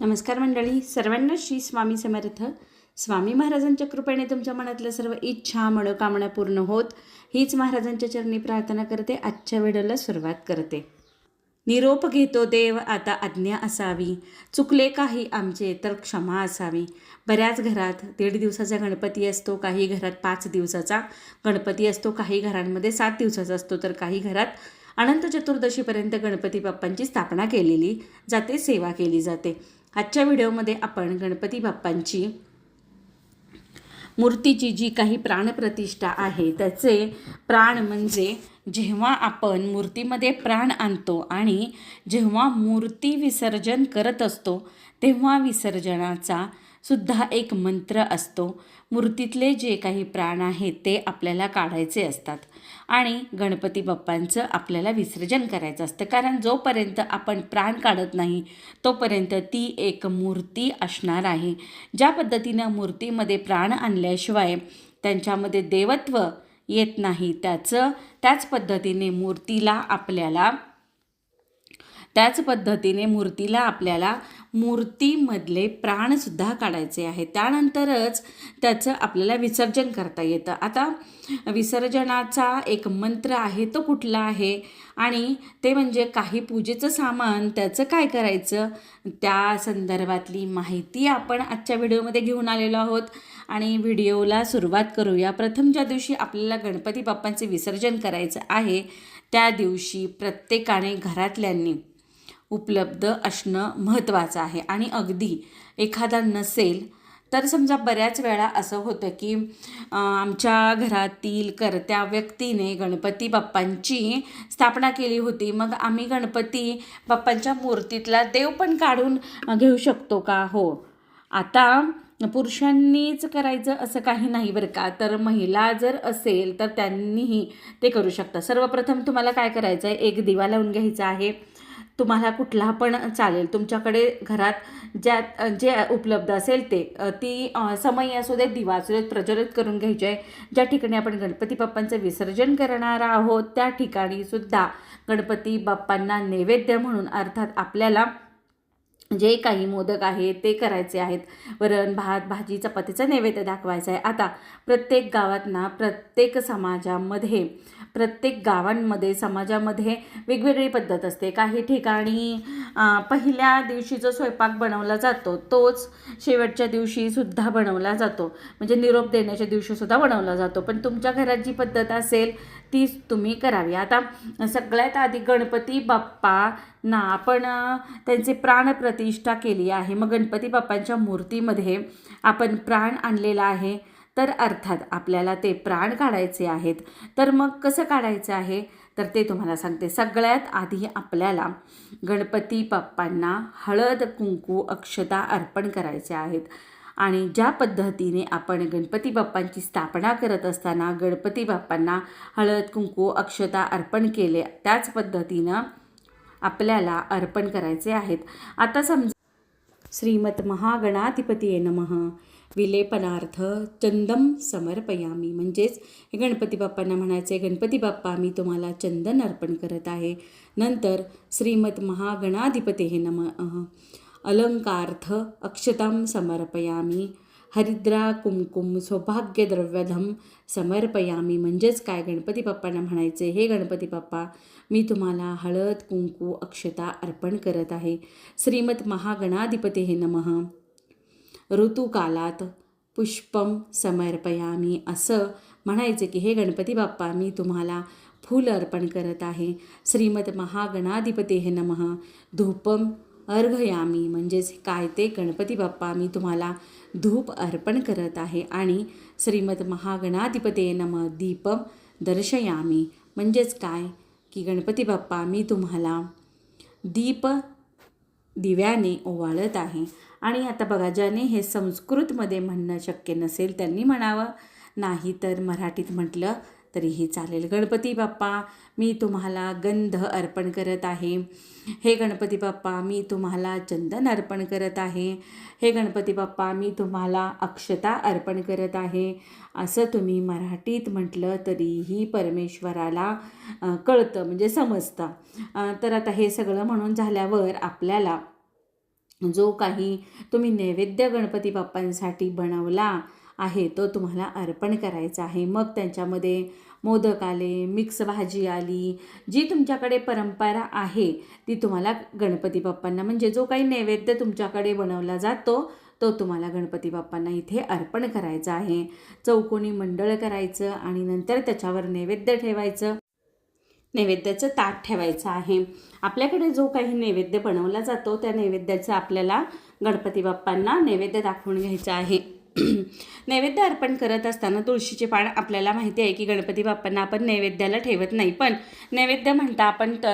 नमस्कार मंडळी सर्वांना श्री स्वामी समर्थ. स्वामी महाराजांच्या कृपेने तुमच्या मनातल्या सर्व इच्छा मनोकामना पूर्ण होत हीच महाराजांच्या चरणी प्रार्थना करते आजच्या व्हिडिओला सुरुवात करते. निरोप घेतो देव आता आज्ञा असावी. चुकले काही आमचे तर क्षमा असावी. बऱ्याच घरात दीड दिवसाचा गणपती असतो काही घरात पाच दिवसाचा. गणपती असतो काही घरांमध्ये सात दिवसाचा असतो तर काही घरात अनंत चतुर्दशीपर्यंत गणपती बाप्पांची स्थापना केलेली जाते सेवा केली जाते. आजच्या व्हिडिओमध्ये आपण गणपती बाप्पांची मूर्तीची जी काही प्राणप्रतिष्ठा आहे त्याचे प्राण म्हणजे जेव्हा आपण मूर्तीमध्ये प्राण आणतो आणि जेव्हा मूर्ती विसर्जन करत असतो तेव्हा विसर्जनाचा सुद्धा एक मंत्र असतो. मूर्तीतले जे काही प्राण आहेत ते आपल्याला काढायचे असतात. आणि गणपती बाप्पांचं आपल्याला विसर्जन करायचं असतं. कारण जोपर्यंत आपण प्राण काढत नाही तोपर्यंत ती एक मूर्ती असणार आहे. ज्या पद्धतीनं मूर्तीमध्ये प्राण आणल्याशिवाय त्यांच्यामध्ये देवत्व येत नाही त्याचं त्याच पद्धतीने मूर्तीला आपल्याला त्याच पद्धतीने मूर्तीला आपल्याला मूर्तीमधले प्राणसुद्धा काढायचे आहे त्यानंतरच त्याचं आपल्याला विसर्जन करता येतं. आता विसर्जनाचा एक मंत्र आहे तो कुठला आहे? आणि ते म्हणजे काही पूजेचं सामान त्याचं काय करायचं? त्या संदर्भातली माहिती आपण आजच्या व्हिडिओमध्ये घेऊन आलेलो आहोत. आणि व्हिडिओला सुरुवात करूया. प्रथम ज्या दिवशी आपल्याला गणपती बाप्पांचे विसर्जन करायचं आहे त्या दिवशी प्रत्येकाने घरातल्यांनी उपलब्ध असणं महत्त्वाचं आहे. आणि अगदी एखादा नसेल तर समजा बऱ्याच वेळा असं होतं की आमच्या घरातील करत्या व्यक्तीने गणपती बाप्पांची स्थापना केली होती. मग आम्ही गणपती बाप्पांच्या मूर्तीतला देव पण काढून घेऊ शकतो का? हो. आता पुरुषांनीच करायचं असं काही नाही बरं का. तर महिला जर असेल तर त्यांनीही ते करू शकतात. सर्वप्रथम तुम्हाला काय करायचं आहे एक दिवा लावून घ्यायचा आहे. तुम्हाला कुठला पण चालेल. तुमच्याकडे घरात ज्या जे उपलब्ध असेल ते ती समय असू देत दिवा असू देत प्रज्वलित करून घ्यायचे. आहे ज्या ठिकाणी आपण गणपती बाप्पांचं विसर्जन करणार आहोत त्या ठिकाणी सुद्धा गणपती बाप्पांना नैवेद्य म्हणून अर्थात आपल्याला जे काही मोदक आहे ते करायचे आहेत. वरण भात भाजी चपातीचं नैवेद्य दाखवायचं आहे. आता प्रत्येक गावात ना प्रत्येक समाजामध्ये प्रत्येक गावांमध्ये समाजामध्ये वेगवेगळी पद्धत असते. काही ठिकाणी पहिल्या दिवशी जो स्वयंपाक बनवला जातो तोच शेवटच्या दिवशीसुद्धा बनवला जातो. म्हणजे निरोप देण्याच्या दिवशीसुद्धा बनवला जातो. पण तुमच्या घरात जी पद्धत असेल तीच तुम्ही करावी. आता सगळ्यात आधी गणपती बाप्पा ना आपण त्यांचे प्राणप्रतिष्ठा केली आहे. मग गणपती बाप्पांच्या मूर्तीमध्ये आपण प्राण आणलेला आहे. तर अर्थात आपल्याला ते प्राण काढायचे आहेत. तर मग कसं काढायचं आहे? तर ते तुम्हाला सांगते. सगळ्यात आधी आपल्याला गणपती बाप्पांना हळद कुंकू अक्षता अर्पण करायचे आहेत. आणि ज्या पद्धतीने आपण गणपती बाप्पांची स्थापना करत असताना गणपती बाप्पांना हळद कुंकू अक्षता अर्पण केले त्याच पद्धतीनं आपल्याला अर्पण करायचे आहेत. आता समजा श्रीमत महागणाधिपती नमः. विलेपनार्थ चंदम समर्पयामी. म्हणजेच हे गणपती बाप्पांना म्हणायचे गणपती बाप्पा मी तुम्हाला चंदन अर्पण करत आहे. नंतर श्रीमत महागणाधिपते हे नम अलंकार्थ अक्षतां समर्पयामी. हरिद्रा कुमकुम सौभाग्यद्रव्यधम समर्पयामी. म्हणजेच काय? गणपती बाप्पांना म्हणायचे हे गणपती बाप्पा मी तुम्हाला हळद कुंकू अक्षता अर्पण करत आहे. श्रीमत महागणाधिपते हे नमः ऋतुकालात पुष्पम समर्पयामी असं म्हणायचं की हे गणपती बाप्पा मी तुम्हाला फूल अर्पण करत आहे. श्रीमद महागणाधिपते हे नमः. धूपम अर्घयामी. म्हणजेच काय ते गणपती बाप्पा मी तुम्हाला धूप अर्पण करत आहे. आणि श्रीमद महागणाधिपते नम. दीपम दर्शयामी. म्हणजेच काय की गणपती बाप्पा मी तुम्हाला दीप दिव्याने ओवाळत आहे. आणि आता बघा ज्याने हे संस्कृतमध्ये म्हणणं शक्य नसेल त्यांनी म्हणावं. नाही तर मराठीत म्हटलं तरीही चालेल. गणपती बाप्पा मी तुम्हाला गंध अर्पण करत आहे. हे गणपती बाप्पा मी तुम्हाला चंदन अर्पण करत आहे. हे गणपती बाप्पा मी तुम्हाला अक्षता अर्पण करत आहे. असं तुम्ही मराठीत म्हटलं तरीही परमेश्वराला कळतं म्हणजे समजतं. तर आता हे सगळं म्हणून झाल्यावर आपल्याला जो काही तुम्ही नैवेद्य गणपती बाप्पांसाठी बनवला आहे तो तुम्हाला अर्पण करायचा आहे. मग त्यांच्यामध्ये मोदक आले मिक्स भाजी आली जी तुमच्याकडे परंपरा आहे ती तुम्हाला गणपती बाप्पांना म्हणजे जो काही नैवेद्य तुमच्याकडे बनवला जातो तो तुम्हाला गणपती बाप्पांना इथे अर्पण करायचा आहे. चौकोनी मंडळ करायचं आणि नंतर त्याच्यावर नैवेद्य ठेवायचं. नैवेद्याचं ताट ठेवायचं आहे. आपल्याकडे जो काही नैवेद्य बनवला जातो त्या नैवेद्याचं आपल्याला गणपती बाप्पांना नैवेद्य दाखवून घ्यायचं आहे. नैवेद्य अर्पण करत असताना तुळशीचे पान आपल्याला माहिती आहे की गणपती बाप्पांना आपण नैवेद्याला ठेवत नाही. पण नैवेद्य म्हणता आपण त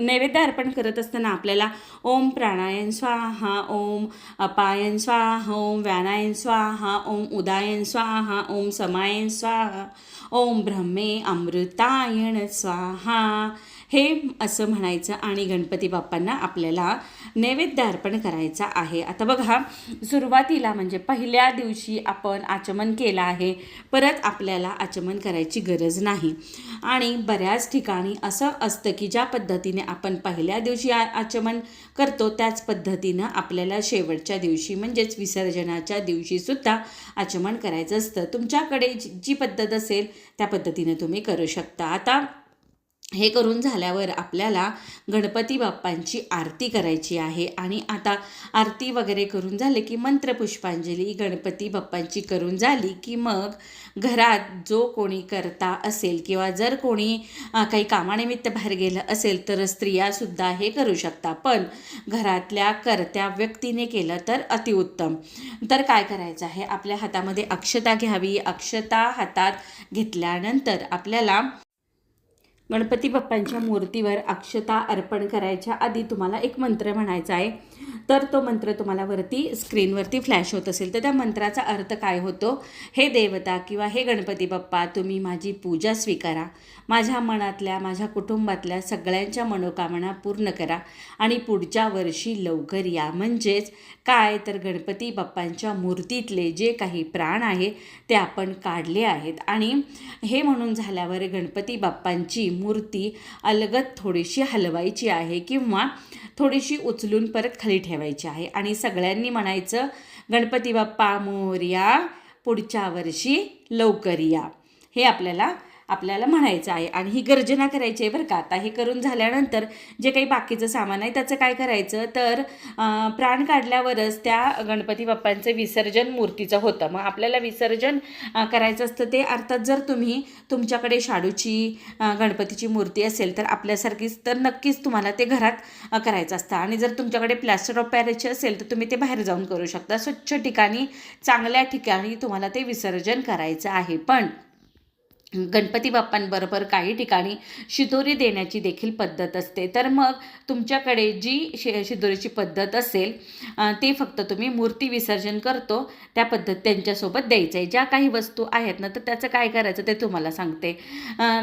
नैवेद्य अर्पण करत असताना आपल्याला ओम प्राणायन स्वाहा ओम अपायन स्वाहा ओम व्यानायन स्वाहा ओम उदायन स्वाहा ओम समायन स्वाहा ओम ब्रह्मे अमृतायण स्वाहा। हे असं म्हणायचं आणि गणपती बाप्पांना आपल्याला नैवेद्य अर्पण करायचा आहे. आता बघा सुरुवातीला म्हणजे पहिल्या दिवशी आपण आचमन केलं आहे. परत आपल्याला आचमन करायची गरज नाही. आणि बऱ्याच ठिकाणी असं असतं की ज्या पद्धतीने आपण पहिल्या दिवशी आ आचमन करतो त्याच पद्धतीनं आपल्याला शेवटच्या दिवशी म्हणजेच विसर्जनाच्या दिवशीसुद्धा आचमन करायचं असतं. तुमच्याकडे जी पद्धत असेल त्या पद्धतीने तुम्ही करू शकता. आता हे करून झाल्यावर आपल्याला गणपती बाप्पांची आरती करायची आहे. आणि आता आरती वगैरे करून झाले की मंत्रपुष्पांजली गणपती बाप्पांची करून झाली की मग घरात जो कोणी करता असेल किंवा जर कोणी काही कामानिमित्त बाहेर गेलं असेल तर स्त्रियासुद्धा हे करू शकता. पण घरातल्या करत्या व्यक्तीने केलं तर अतिउत्तम तर काय करायचं आहे? आपल्या हातामध्ये अक्षता घ्यावी. अक्षता हातात घेतल्यानंतर आपल्याला गणपती बाप्पांच्या मूर्तीवर अक्षता अर्पण करायच्या आधी तुम्हाला एक मंत्र म्हणायचा आहे. तर तो मंत्र तुम्हाला वरती स्क्रीनवरती फ्लॅश होत असेल. तर त्या मंत्राचा अर्थ काय होतो? हे देवता किंवा हे गणपती बाप्पा तुम्ही माझी पूजा स्वीकारा. माझ्या मनातल्या माझ्या कुटुंबातल्या सगळ्यांच्या मनोकामना पूर्ण करा आणि पुढच्या वर्षी लवकर या. म्हणजेच काय? तर गणपती बाप्पांच्या मूर्तीतले जे काही प्राण आहे ते आपण काढले आहेत. आणि हे म्हणून झाल्यावर गणपती बाप्पांची मूर्ती अलगत थोडीशी हलवायची आहे किंवा थोडीशी उचलून परत खाली ठेवायची आहे. आणि सगळ्यांनी म्हणायचं गणपती बाप्पा मोर्या पुढच्या वर्षी लवकर या. हे आपल्याला आपल्याला म्हणायचं आहे. आणि ही गर्जना करायची आहे बरं का. आता हे करून झाल्यानंतर जे काही बाकीचं सामान आहे त्याचं काय करायचं? तर प्राण काढल्यावरच त्या गणपती बाप्पांचं विसर्जन मूर्तीचं होतं. मग आपल्याला विसर्जन करायचं असतं ते अर्थात जर तुम्ही तुमच्याकडे शाडूची गणपतीची मूर्ती असेल तर आपल्यासारखीच तर नक्कीच तुम्हाला ते घरात करायचं असतं. आणि जर तुमच्याकडे प्लॅस्टर ऑफ पॅरेजचे असेल तर तुम्ही ते बाहेर जाऊन करू शकता. स्वच्छ ठिकाणी चांगल्या ठिकाणी तुम्हाला ते विसर्जन करायचं आहे. पण गणपती बाप्पांबरोबर काही ठिकाणी शिदोरी देण्याची देखील पद्धत असते. तर मग तुमच्याकडे जी शि शिदोरीची पद्धत असेल ते फक्त तुम्ही मूर्ती विसर्जन करतो त्या पद्धत त्यांच्यासोबत द्यायचं आहे. ज्या काही वस्तू आहेत ना तर त्याचं काय करायचं ते तुम्हाला सांगते.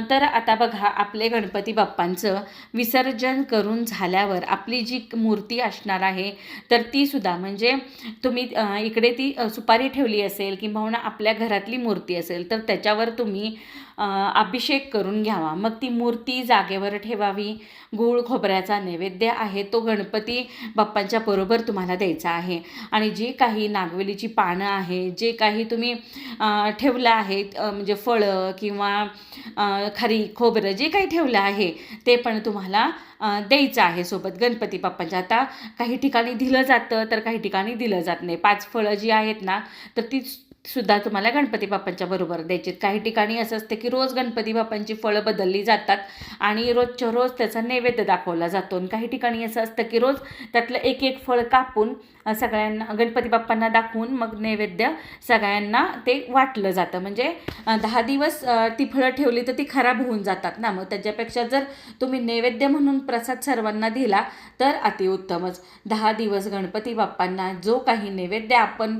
तर आता बघा आपले गणपती बाप्पांचं विसर्जन करून झाल्यावर आपली जी मूर्ती असणार आहे तर तीसुद्धा म्हणजे तुम्ही इकडे ती सुपारी ठेवली असेल किंवा आपल्या घरातली मूर्ती असेल तर त्याच्यावर तुम्ही अभिषेक करून घ्यावा. मग ती मूर्ती जागेवर ठेवावी. गूळ खोबऱ्याचा नैवेद्य आहे. तो गणपती बाप्पांच्या बरोबर तुम्हाला द्यायचा आहे. आणि जे काही नागवेलीची पानं आहे जे काही तुम्ही ठेवलं आहे म्हणजे फळं किंवा खरी खोबरं जे काही ठेवलं आहे ते पण तुम्हाला द्यायचं आहे सोबत गणपती बाप्पांच्या. आता काही ठिकाणी दिलं जातं तर काही ठिकाणी दिलं जात नाही. पाच फळं जी आहेत ना तर ती सुद्धा तुम्हाला गणपती बाप्पांच्या बरोबर द्यायचे काही ठिकाणी असं असतं की रोज गणपती बाप्पांची फळं बदलली जातात आणि रोजच्या रोज त्याचा नैवेद्य दाखवला जातो. आणि काही ठिकाणी असं असतं की रोज त्यातलं एक एक फळ कापून सगळ्यांना गणपती बाप्पांना दाखवून मग नैवेद्य सगळ्यांना ते वाटलं जातं. म्हणजे दहा दिवस ती फळं ठेवली तर ती खराब होऊन जातात ना. मग त्याच्यापेक्षा जर तुम्ही नैवेद्य म्हणून प्रसाद सर्वांना दिला तर अतिउत्तमच. दहा दिवस गणपती बाप्पांना जो काही नैवेद्य आपण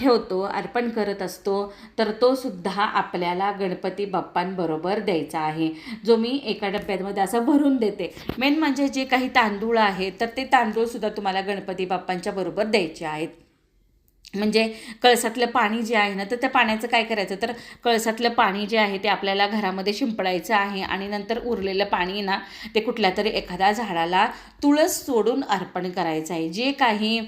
ठेवतो अर्पण करत असतो तर तो सुद्धा आपल्याला गणपती बाप्पांबरोबर द्यायचा आहे. जो मी एका डब्यामध्ये असं भरून देते. मेन म्हणजे जे काही तांदूळ आहे तर ते तांदूळसुद्धा तुम्हाला गणपती बाप्पांच्या बरोबर द्यायचे आहेत. म्हणजे कळसातलं पाणी जे आहे ना तर त्या पाण्याचं काय करायचं? तर कळसातलं पाणी जे आहे ते आपल्याला घरामध्ये शिंपडायचं आहे आणि नंतर उरलेलं पाणी ना ते कुठल्या तरी एखाद्या झाडाला तुळस सोडून अर्पण करायचं आहे. जे काही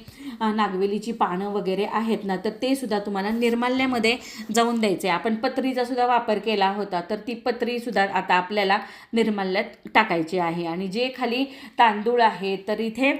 नागवेलीची पानं वगैरे आहेत ना तर ते सुद्धा तुम्हाला निर्माल्यामध्ये जाऊन द्यायचे आपण पत्रीचा सुद्धा वापर केला होता तर ती पत्रीसुद्धा आता आपल्याला निर्माल्यात टाकायची आहे. आणि जे खाली तांदूळ आहे तर इथे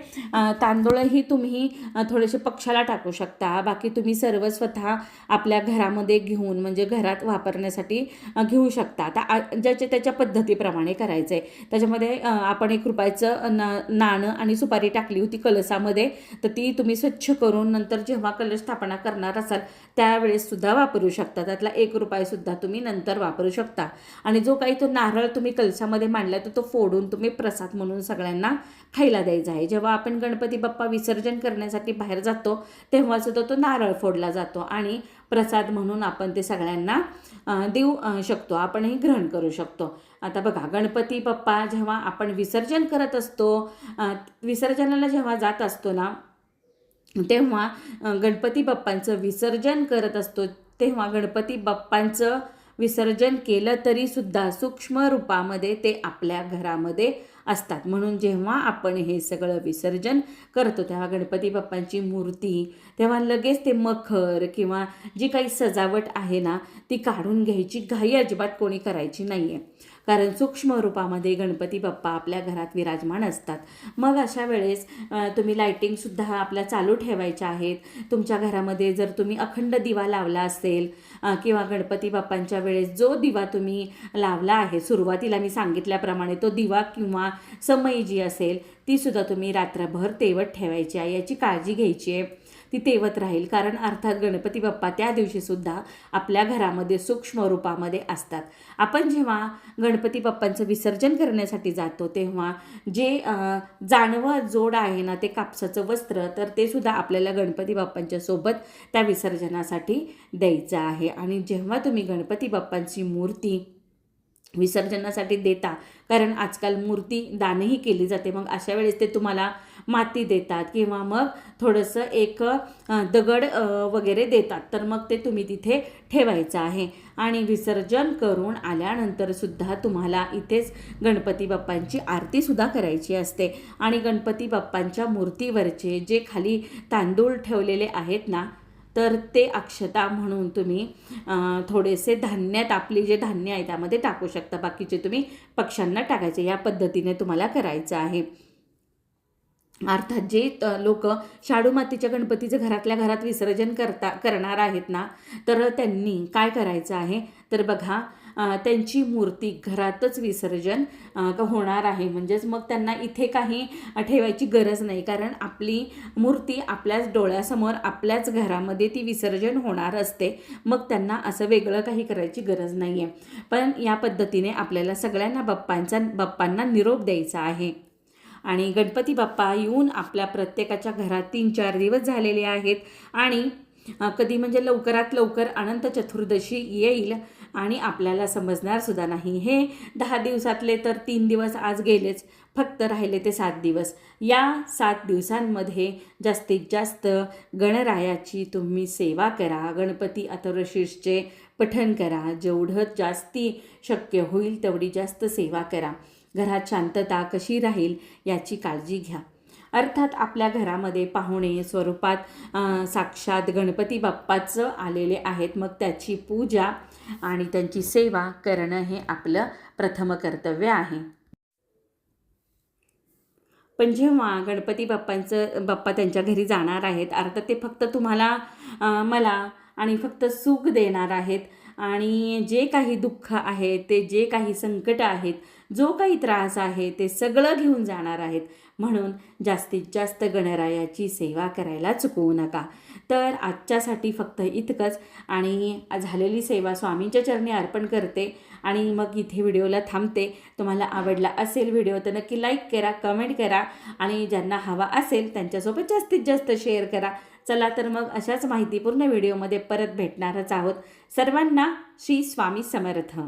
तांदूळही तुम्ही थोडेसे पक्षाला टाकू शकता. बाकी तुम्ही सर्व स्वतः आपल्या घरामध्ये घेऊन म्हणजे घरात वापरण्यासाठी घेऊ शकता. आता ज्याच्या त्याच्या पद्धतीप्रमाणे करायचं आहे त्याच्यामध्ये आपण एक रुपयाचं न नाणं आणि सुपारी टाकली होती कलसामध्ये तर ती तुम्ही स्वच्छ करून नंतर जेव्हा कलश स्थापना करणार असाल त्यावेळेससुद्धा वापरू शकता. त्यातला एक रुपयासुद्धा तुम्ही नंतर वापरू शकता. आणि जो काही तो नारळ तुम्ही कलशामध्ये मांडला तर तो फोडून तुम्ही प्रसाद म्हणून सगळ्यांना खायला द्यायचा आहे. जेव्हा आपण गणपती बाप्पा विसर्जन करण्यासाठी बाहेर जातो तेव्हासुद्धा तो नारळ फोडला जातो आणि प्रसाद म्हणून आपण ते सगळ्यांना देऊ शकतो. आपणही ग्रहण करू शकतो. आता बघा गणपती बाप्पा जेव्हा आपण विसर्जन करत असतो विसर्जनाला जेव्हा जात असतो ना तेव्हा गणपती बाप्पांचं विसर्जन करत असतो तेव्हा गणपती बाप्पांचं विसर्जन केलं तरीसुद्धा सूक्ष्म रूपामध्ये ते आपल्या घरामध्ये असतात. म्हणून जेव्हा आपण हे सगळं विसर्जन करतो तेव्हा गणपती बाप्पांची मूर्ती तेव्हा लगेच ते मखर किंवा जी काही सजावट आहे ना ती काढून घ्यायची. घाई अजिबात कोणी करायची नाही आहे कारण सूक्ष्म रूपामध्ये गणपती बाप्पा आपल्या घरात विराजमान असतात. मग अशा वेळेस तुम्ही लायटिंगसुद्धा आपल्या चालू ठेवायच्या आहेत. तुमच्या घरामध्ये जर तुम्ही अखंड दिवा लावला असेल किंवा गणपती बाप्पांच्या वेळेस जो दिवा तुम्ही लावला आहे सुरुवातीला मी सांगितल्याप्रमाणे तो दिवा किंवा समई जी असेल तीसुद्धा तुम्ही रात्रभर तेवत ठेवायची आहे याची काळजी घ्यायची आहे. ती तेवत राहील. कारण अर्थात गणपती बाप्पा त्या दिवशीसुद्धा आपल्या घरामध्ये सूक्ष्म रूपामध्ये असतात. आपण जेव्हा गणपती बाप्पांचं विसर्जन करण्यासाठी जातो तेव्हा जे जाणवं जोड आहे ना ते कापसाचं वस्त्र तर ते सुद्धा आपल्याला गणपती बाप्पांच्या सोबत त्या विसर्जनासाठी द्यायचं आहे. आणि जेव्हा तुम्ही गणपती बाप्पांची मूर्ती विसर्जनासाठी देता कारण आजकाल मूर्ती दानही केली जाते मग अशा वेळेस ते तुम्हाला माती देतात किंवा मग थोडंसं एक दगड वगैरे देतात. तर मग ते तुम्ही तिथे ठेवायचं आहे. आणि विसर्जन करून आल्यानंतर सुद्धा तुम्हाला इथेच गणपती बाप्पांची आरतीसुद्धा करायची असते. आणि गणपती बाप्पांच्या मूर्तीवरचे जे खाली तांदूळ ठेवलेले आहेत ना तर ते अक्षता म्हणून तुम्ही थोडेसे धान्यात आपली जे धान्य आहे त्यामध्ये टाकू शकता. बाकीचे तुम्ही पक्ष्यांना टाकायचे. या पद्धतीने तुम्हाला करायचं आहे. अर्थात जे लोक शाडू मातीच्या गणपतीचं घरातल्या घरात विसर्जन करता करणार आहेत ना तर त्यांनी काय करायचं आहे? तर बघा त्यांची मूर्ती घरातच विसर्जन होणार आहे. म्हणजेच मग त्यांना इथे काही ठेवायची गरज नाही. कारण आपली मूर्ती आपल्याच डोळ्यासमोर आपल्याच घरामध्ये ती विसर्जन होणार असते. मग त्यांना असं वेगळं काही करायची गरज नाही आहे पण या पद्धतीने आपल्याला सगळ्यांना बाप्पांचा बाप्पांना निरोप द्यायचा आहे. आणि गणपती बाप्पा येऊन आपल्या प्रत्येकाच्या घरात तीन चार दिवस झालेले आहेत आणि कधी म्हणजे लवकरात लवकर अनंत चतुर्दशी येईल आणि आपल्याला समजणार सुद्धा नाही. हे दहा दिवसातले तर तीन दिवस आज गेलेच फक्त राहिले ते सात दिवस. या सात दिवसांमध्ये जास्तीत जास्त गणरायाची तुम्ही सेवा करा गणपती अथर्वशीर्षचे पठण करा. जेवढं जास्ती शक्य होईल तेवढी जास्त सेवा करा. घरात शांतता कशी राहील याची काळजी घ्या. अर्थात आपल्या घरामध्ये पाहुणे स्वरूपात साक्षात गणपती बाप्पाचं आलेले आहेत. मग त्याची पूजा आणि त्यांची सेवा करणं हे आपलं प्रथम कर्तव्य आहे. पण जेव्हा गणपती बाप्पांचं बाप्पा त्यांच्या घरी जाणार आहेत अर्थात ते फक्त तुम्हाला मला आणि फक्त सुख देणार आहेत. आणि जे काही दुःख आहे ते जे काही संकट आहेत जो काही त्रास आहे ते सगळं घेऊन जाणार आहेत. म्हणून जास्तीत जास्त गणरायाची सेवा करायला चुकवू नका. तर आजच्यासाठी फक्त इतकंच. आणि झालेली सेवा स्वामींच्या चरणी अर्पण करते. आणि मग इथे व्हिडिओला थांबते. तुम्हाला आवडला असेल व्हिडिओ तर नक्की लाईक करा कमेंट करा. आणि ज्यांना हवा असेल त्यांच्यासोबत जास्तीत जास्त शेअर करा. चला तर मग अशाच माहितीपूर्ण व्हिडिओमध्ये परत भेटणारच आहोत. सर्वांना श्री स्वामी समर्थ.